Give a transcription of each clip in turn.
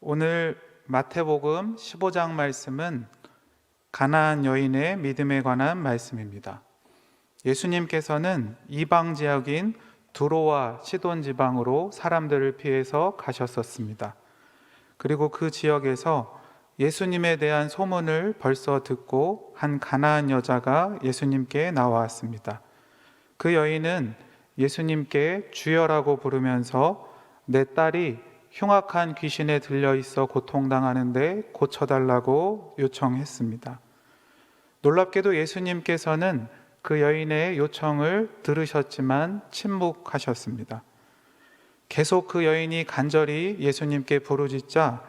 오늘 마태복음 15장 말씀은 가나안 여인의 믿음에 관한 말씀입니다. 예수님께서는 이방 지역인 두로와 시돈 지방으로 사람들을 피해서 가셨었습니다. 그리고 그 지역에서 예수님에 대한 소문을 벌써 듣고 한 가나안 여자가 예수님께 나왔습니다. 그 여인은 예수님께 주여라고 부르면서 내 딸이 흉악한 귀신에 들려 있어 고통당하는데 고쳐달라고 요청했습니다. 놀랍게도 예수님께서는 그 여인의 요청을 들으셨지만 침묵하셨습니다. 계속 그 여인이 간절히 예수님께 부르짖자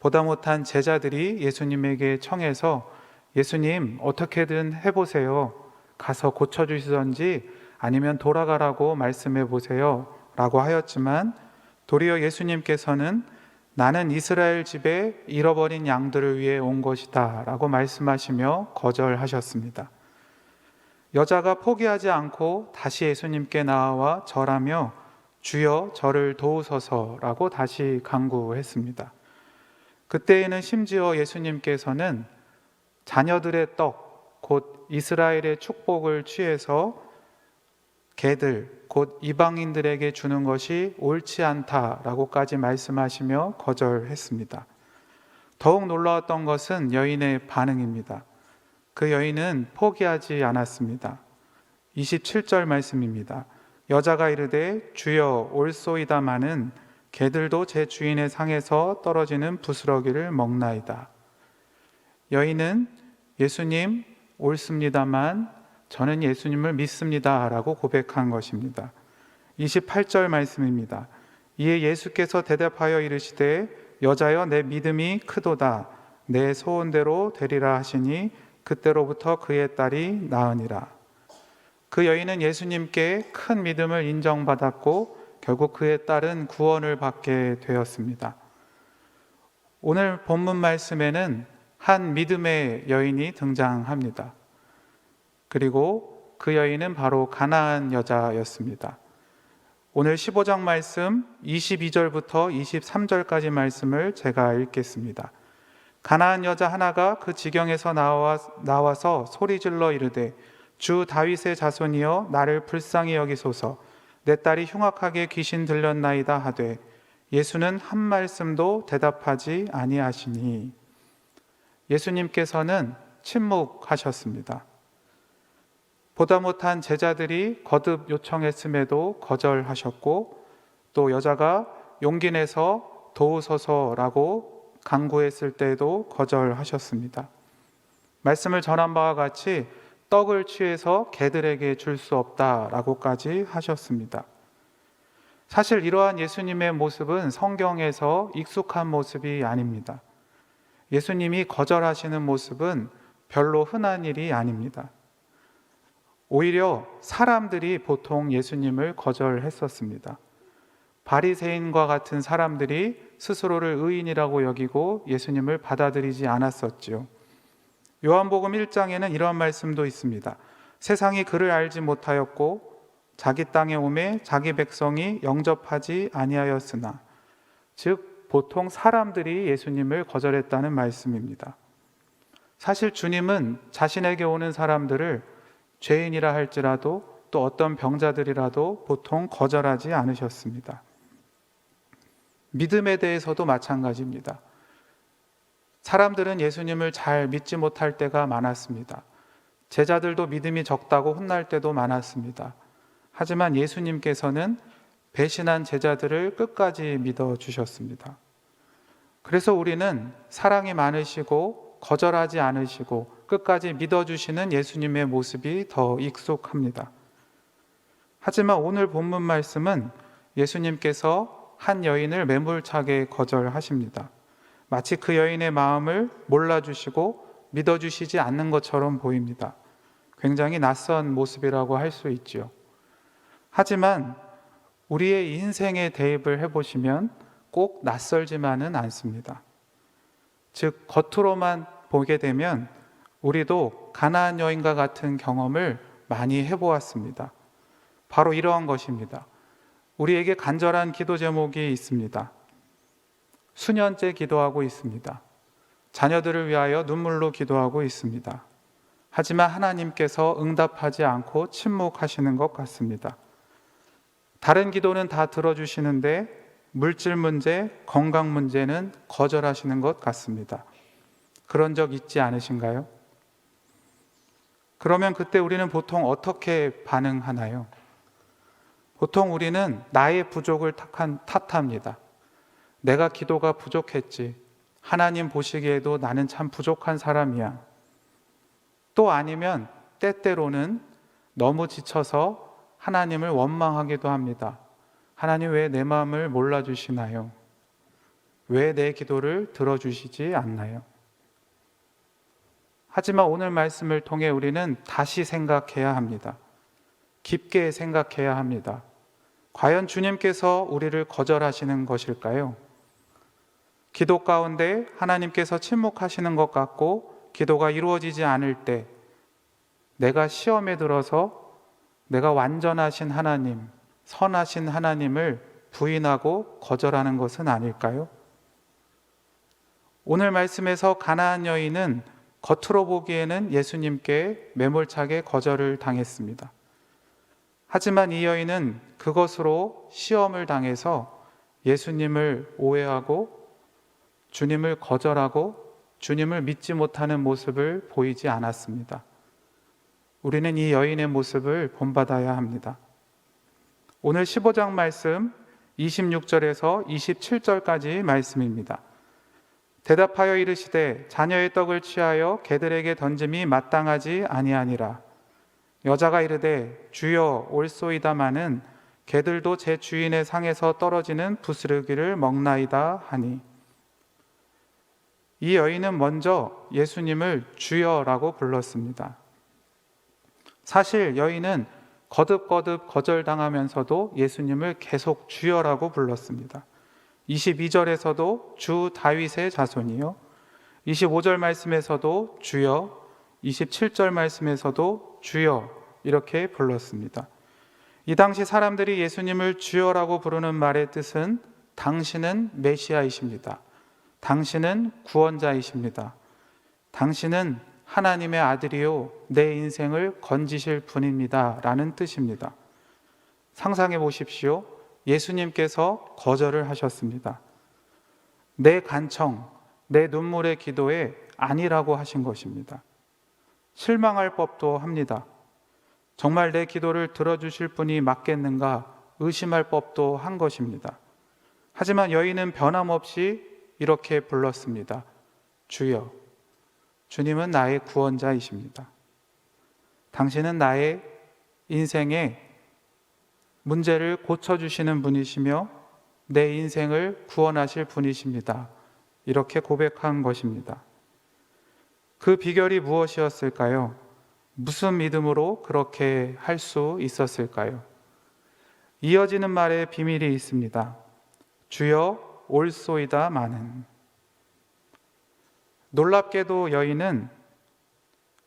보다 못한 제자들이 예수님에게 청해서 예수님 어떻게든 해보세요. 가서 고쳐주시던지 아니면 돌아가라고 말씀해 보세요. 라고 하였지만 도리어 예수님께서는 나는 이스라엘 집에 잃어버린 양들을 위해 온 것이다. 라고 말씀하시며 거절하셨습니다. 여자가 포기하지 않고 다시 예수님께 나와 절하며 주여 저를 도우소서라고 다시 강구했습니다. 그때에는 심지어 예수님께서는 자녀들의 떡, 곧 이스라엘의 축복을 취해서 개들, 곧 이방인들에게 주는 것이 옳지 않다라고까지 말씀하시며 거절했습니다. 더욱 놀라웠던 것은 여인의 반응입니다. 그 여인은 포기하지 않았습니다. 27절 말씀입니다. 여자가 이르되 주여 올소이다마는 개들도 제 주인의 상에서 떨어지는 부스러기를 먹나이다. 여인은 예수님 옳습니다만 저는 예수님을 믿습니다 라고 고백한 것입니다. 28절 말씀입니다. 이에 예수께서 대답하여 이르시되 여자여 내 믿음이 크도다 내 소원대로 되리라 하시니 그때로부터 그의 딸이 나으니라. 그 여인은 예수님께 큰 믿음을 인정받았고 결국 그의 딸은 구원을 받게 되었습니다. 오늘 본문 말씀에는 한 믿음의 여인이 등장합니다. 그리고 그 여인은 바로 가나안 여자였습니다. 오늘 15장 말씀 22절부터 23절까지 말씀을 제가 읽겠습니다. 가나안 여자 하나가 그 지경에서 나와, 나와서 소리질러 이르되 주 다윗의 자손이여 나를 불쌍히 여기소서 내 딸이 흉악하게 귀신 들렸나이다 하되 예수는 한 말씀도 대답하지 아니하시니 예수님께서는 침묵하셨습니다. 보다 못한 제자들이 거듭 요청했음에도 거절하셨고 또 여자가 용기 내서 도우소서라고 강구했을 때에도 거절하셨습니다. 말씀을 전한 바와 같이 떡을 취해서 개들에게 줄 수 없다라고까지 하셨습니다. 사실 이러한 예수님의 모습은 성경에서 익숙한 모습이 아닙니다. 예수님이 거절하시는 모습은 별로 흔한 일이 아닙니다. 오히려 사람들이 보통 예수님을 거절했었습니다. 바리새인과 같은 사람들이 스스로를 의인이라고 여기고 예수님을 받아들이지 않았었지요. 요한복음 1장에는 이런 말씀도 있습니다. 세상이 그를 알지 못하였고 자기 땅에 오매 자기 백성이 영접하지 아니하였으나 즉 보통 사람들이 예수님을 거절했다는 말씀입니다. 사실 주님은 자신에게 오는 사람들을 죄인이라 할지라도 또 어떤 병자들이라도 보통 거절하지 않으셨습니다. 믿음에 대해서도 마찬가지입니다. 사람들은 예수님을 잘 믿지 못할 때가 많았습니다. 제자들도 믿음이 적다고 혼날 때도 많았습니다. 하지만 예수님께서는 배신한 제자들을 끝까지 믿어 주셨습니다. 그래서 우리는 사랑이 많으시고 거절하지 않으시고 끝까지 믿어 주시는 예수님의 모습이 더 익숙합니다. 하지만 오늘 본문 말씀은 예수님께서 한 여인을 매몰차게 거절하십니다. 마치 그 여인의 마음을 몰라주시고 믿어주시지 않는 것처럼 보입니다. 굉장히 낯선 모습이라고 할 수 있지요. 하지만 우리의 인생에 대입을 해보시면 꼭 낯설지만은 않습니다. 즉, 겉으로만 보게 되면 우리도 가나안 여인과 같은 경험을 많이 해보았습니다. 바로 이러한 것입니다. 우리에게 간절한 기도 제목이 있습니다. 수년째 기도하고 있습니다. 자녀들을 위하여 눈물로 기도하고 있습니다. 하지만 하나님께서 응답하지 않고 침묵하시는 것 같습니다. 다른 기도는 다 들어주시는데 물질 문제, 건강 문제는 거절하시는 것 같습니다. 그런 적 있지 않으신가요? 그러면 그때 우리는 보통 어떻게 반응하나요? 보통 우리는 나의 부족을 탓합니다. 내가 기도가 부족했지. 하나님 보시기에도 나는 참 부족한 사람이야. 또 아니면 때때로는 너무 지쳐서 하나님을 원망하기도 합니다. 하나님 왜 내 마음을 몰라주시나요? 왜 내 기도를 들어주시지 않나요? 하지만 오늘 말씀을 통해 우리는 다시 생각해야 합니다. 깊게 생각해야 합니다. 과연 주님께서 우리를 거절하시는 것일까요? 기도 가운데 하나님께서 침묵하시는 것 같고 기도가 이루어지지 않을 때 내가 시험에 들어서 내가 완전하신 하나님, 선하신 하나님을 부인하고 거절하는 것은 아닐까요? 오늘 말씀에서 가나안 여인은 겉으로 보기에는 예수님께 매몰차게 거절을 당했습니다. 하지만 이 여인은 그것으로 시험을 당해서 예수님을 오해하고 주님을 거절하고 주님을 믿지 못하는 모습을 보이지 않았습니다. 우리는 이 여인의 모습을 본받아야 합니다. 오늘 15장 말씀 26절에서 27절까지 말씀입니다. 대답하여 이르시되 자녀의 떡을 취하여 개들에게 던짐이 마땅하지 아니하니라. 여자가 이르되 주여 올소이다마는 개들도 제 주인의 상에서 떨어지는 부스러기를 먹나이다 하니 이 여인은 먼저 예수님을 주여라고 불렀습니다. 사실 여인은 거듭거듭 거절당하면서도 예수님을 계속 주여라고 불렀습니다. 22절에서도 주 다윗의 자손이요. 25절 말씀에서도 주여, 27절 말씀에서도 주여 이렇게 불렀습니다. 이 당시 사람들이 예수님을 주여라고 부르는 말의 뜻은 당신은 메시아이십니다. 당신은 구원자이십니다. 당신은 하나님의 아들이요 내 인생을 건지실 분입니다. 라는 뜻입니다. 상상해 보십시오. 예수님께서 거절을 하셨습니다. 내 간청, 내 눈물의 기도에 아니라고 하신 것입니다. 실망할 법도 합니다. 정말 내 기도를 들어주실 분이 맞겠는가 의심할 법도 한 것입니다. 하지만 여인은 변함없이 이렇게 불렀습니다. 주여, 주님은 나의 구원자이십니다. 당신은 나의 인생의 문제를 고쳐주시는 분이시며 내 인생을 구원하실 분이십니다. 이렇게 고백한 것입니다. 그 비결이 무엇이었을까요? 무슨 믿음으로 그렇게 할 수 있었을까요? 이어지는 말에 비밀이 있습니다. 주여 올소이다 마는. 놀랍게도 여인은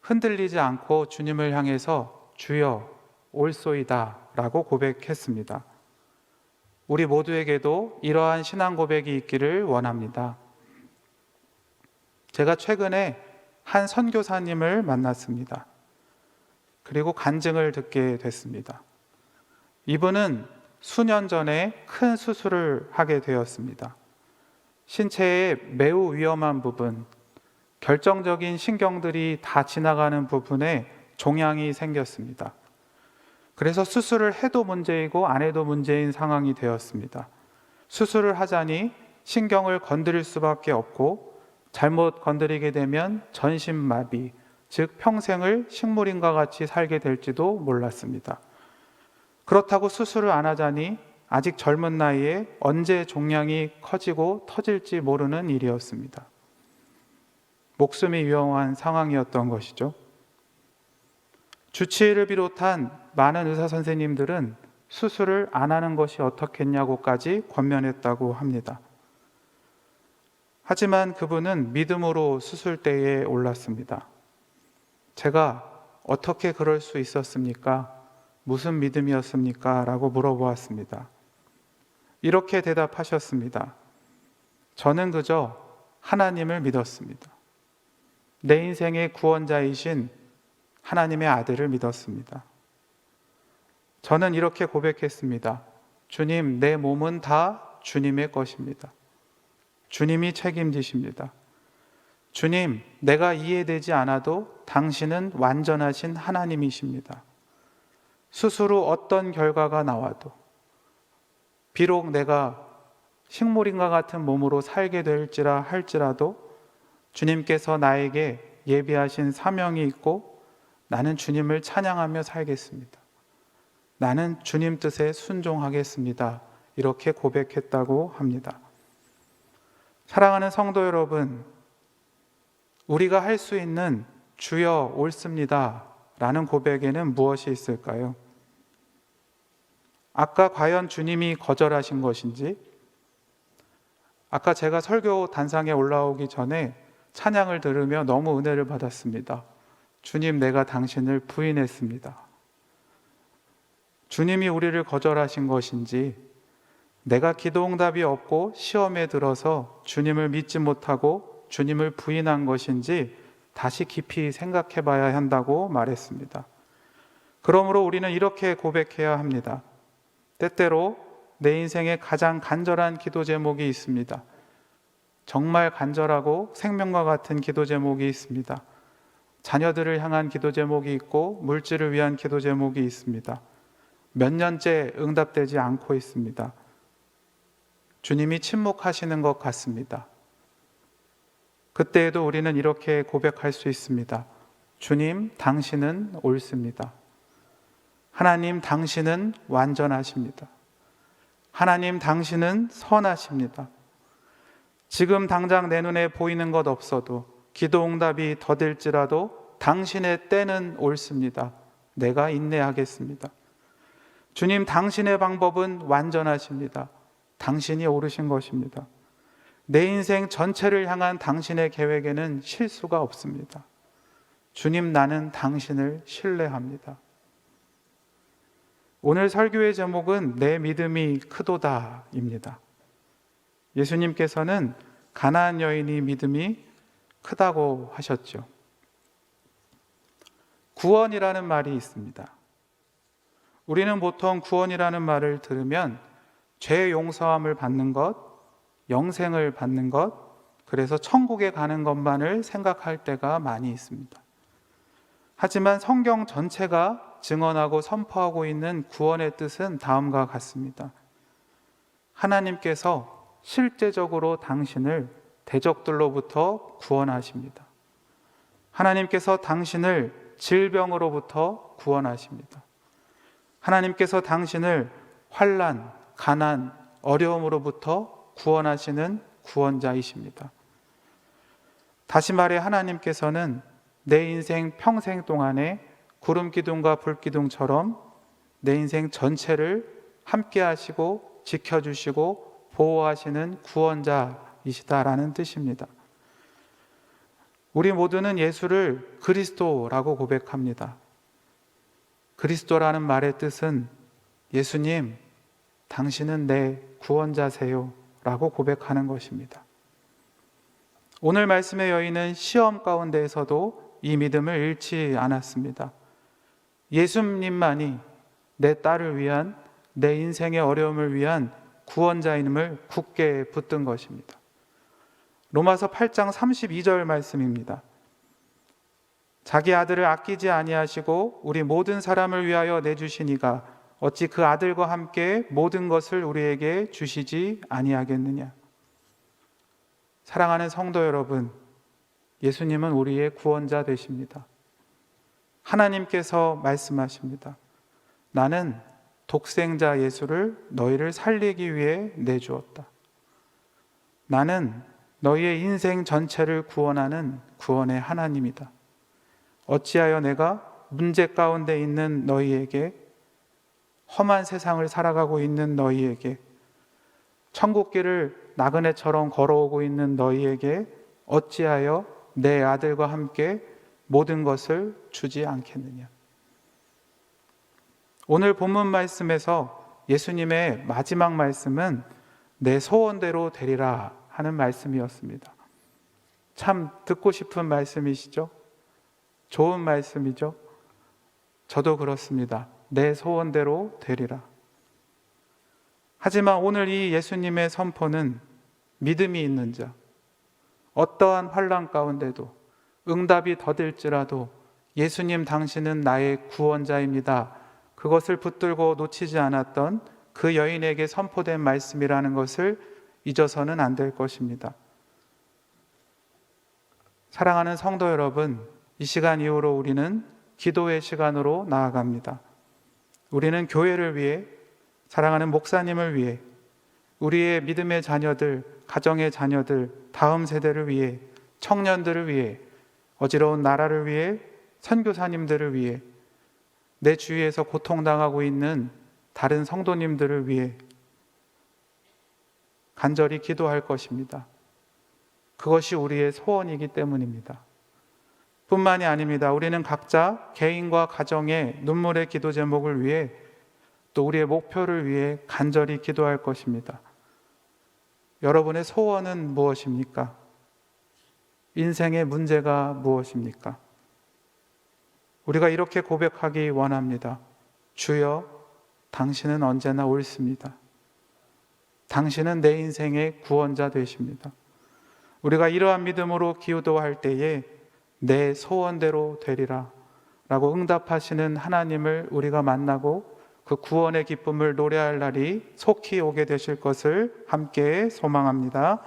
흔들리지 않고 주님을 향해서 주여 올소이다 라고 고백했습니다. 우리 모두에게도 이러한 신앙 고백이 있기를 원합니다. 제가 최근에 한 선교사님을 만났습니다. 그리고 간증을 듣게 됐습니다. 이분은 수년 전에 큰 수술을 하게 되었습니다. 신체의 매우 위험한 부분, 결정적인 신경들이 다 지나가는 부분에 종양이 생겼습니다. 그래서 수술을 해도 문제이고 안 해도 문제인 상황이 되었습니다. 수술을 하자니 신경을 건드릴 수밖에 없고 잘못 건드리게 되면 전신마비, 즉 평생을 식물인과 같이 살게 될지도 몰랐습니다. 그렇다고 수술을 안 하자니 아직 젊은 나이에 언제 종양이 커지고 터질지 모르는 일이었습니다. 목숨이 위험한 상황이었던 것이죠. 주치의를 비롯한 많은 의사 선생님들은 수술을 안 하는 것이 어떻겠냐고까지 권면했다고 합니다. 하지만 그분은 믿음으로 수술대에 올랐습니다. 제가 어떻게 그럴 수 있었습니까? 무슨 믿음이었습니까? 라고 물어보았습니다. 이렇게 대답하셨습니다. 저는 그저 하나님을 믿었습니다. 내 인생의 구원자이신 하나님의 아들을 믿었습니다. 저는 이렇게 고백했습니다. 주님, 내 몸은 다 주님의 것입니다. 주님이 책임지십니다. 주님, 내가 이해되지 않아도 당신은 완전하신 하나님이십니다. 스스로 어떤 결과가 나와도 비록 내가 식물인과 같은 몸으로 살게 될지라 할지라도 주님께서 나에게 예비하신 사명이 있고 나는 주님을 찬양하며 살겠습니다. 나는 주님 뜻에 순종하겠습니다. 이렇게 고백했다고 합니다. 사랑하는 성도 여러분, 우리가 할 수 있는 주여 옳습니다. 라는 고백에는 무엇이 있을까요? 아까 과연 주님이 거절하신 것인지, 아까 제가 설교 단상에 올라오기 전에 찬양을 들으며 너무 은혜를 받았습니다. 주님, 내가 당신을 부인했습니다. 주님이 우리를 거절하신 것인지, 내가 기도 응답이 없고 시험에 들어서 주님을 믿지 못하고 주님을 부인한 것인지 다시 깊이 생각해 봐야 한다고 말했습니다. 그러므로 우리는 이렇게 고백해야 합니다. 때때로 내 인생에 가장 간절한 기도 제목이 있습니다. 정말 간절하고 생명과 같은 기도 제목이 있습니다. 자녀들을 향한 기도 제목이 있고 물질을 위한 기도 제목이 있습니다. 몇 년째 응답되지 않고 있습니다. 주님이 침묵하시는 것 같습니다. 그때에도 우리는 이렇게 고백할 수 있습니다. 주님, 당신은 옳습니다. 하나님, 당신은 완전하십니다. 하나님, 당신은 선하십니다. 지금 당장 내 눈에 보이는 것 없어도 기도 응답이 더딜지라도 당신의 때는 옳습니다. 내가 인내하겠습니다. 주님, 당신의 방법은 완전하십니다. 당신이 오르신 것입니다. 내 인생 전체를 향한 당신의 계획에는 실수가 없습니다. 주님, 나는 당신을 신뢰합니다. 오늘 설교의 제목은 내 믿음이 크도다입니다. 예수님께서는 가나안 여인이 믿음이 크다고 하셨죠. 구원이라는 말이 있습니다. 우리는 보통 구원이라는 말을 들으면 죄 용서함을 받는 것, 영생을 받는 것, 그래서 천국에 가는 것만을 생각할 때가 많이 있습니다. 하지만 성경 전체가 증언하고 선포하고 있는 구원의 뜻은 다음과 같습니다. 하나님께서 실제적으로 당신을 대적들로부터 구원하십니다. 하나님께서 당신을 질병으로부터 구원하십니다. 하나님께서 당신을 환란, 가난, 어려움으로부터 구원하시는 구원자이십니다. 다시 말해 하나님께서는 내 인생 평생 동안에 구름 기둥과 불 기둥처럼 내 인생 전체를 함께 하시고 지켜 주시고 보호하시는 구원자이시다라는 뜻입니다. 우리 모두는 예수를 그리스도라고 고백합니다. 그리스도라는 말의 뜻은 예수님, 당신은 내 구원자세요. 라고 고백하는 것입니다. 오늘 말씀의 여인은 시험 가운데에서도 이 믿음을 잃지 않았습니다. 예수님만이 내 딸을 위한, 내 인생의 어려움을 위한 구원자임을 굳게 붙든 것입니다. 로마서 8장 32절 말씀입니다. 자기 아들을 아끼지 아니하시고 우리 모든 사람을 위하여 내주시니가 어찌 그 아들과 함께 모든 것을 우리에게 주시지 아니하겠느냐? 사랑하는 성도 여러분, 예수님은 우리의 구원자 되십니다. 하나님께서 말씀하십니다. 나는 독생자 예수를 너희를 살리기 위해 내주었다. 나는 너희의 인생 전체를 구원하는 구원의 하나님이다. 어찌하여 내가 문제 가운데 있는 너희에게 험한 세상을 살아가고 있는 너희에게 천국길을 나그네처럼 걸어오고 있는 너희에게 어찌하여 내 아들과 함께 모든 것을 주지 않겠느냐. 오늘 본문 말씀에서 예수님의 마지막 말씀은 내 소원대로 되리라 하는 말씀이었습니다. 참 듣고 싶은 말씀이시죠? 좋은 말씀이죠? 저도 그렇습니다. 내 소원대로 되리라. 하지만 오늘 이 예수님의 선포는 믿음이 있는 자, 어떠한 환란 가운데도 응답이 더딜지라도 예수님 당신은 나의 구원자입니다. 그것을 붙들고 놓치지 않았던 그 여인에게 선포된 말씀이라는 것을 잊어서는 안 될 것입니다. 사랑하는 성도 여러분, 이 시간 이후로 우리는 기도의 시간으로 나아갑니다. 우리는 교회를 위해, 사랑하는 목사님을 위해, 우리의 믿음의 자녀들, 가정의 자녀들, 다음 세대를 위해, 청년들을 위해, 어지러운 나라를 위해, 선교사님들을 위해, 내 주위에서 고통당하고 있는 다른 성도님들을 위해 간절히 기도할 것입니다. 그것이 우리의 소원이기 때문입니다. 뿐만이 아닙니다. 우리는 각자 개인과 가정의 눈물의 기도 제목을 위해 또 우리의 목표를 위해 간절히 기도할 것입니다. 여러분의 소원은 무엇입니까? 인생의 문제가 무엇입니까? 우리가 이렇게 고백하기 원합니다. 주여, 당신은 언제나 옳습니다. 당신은 내 인생의 구원자 되십니다. 우리가 이러한 믿음으로 기도할 때에 내 소원대로 되리라 라고 응답하시는 하나님을 우리가 만나고 그 구원의 기쁨을 노래할 날이 속히 오게 되실 것을 함께 소망합니다.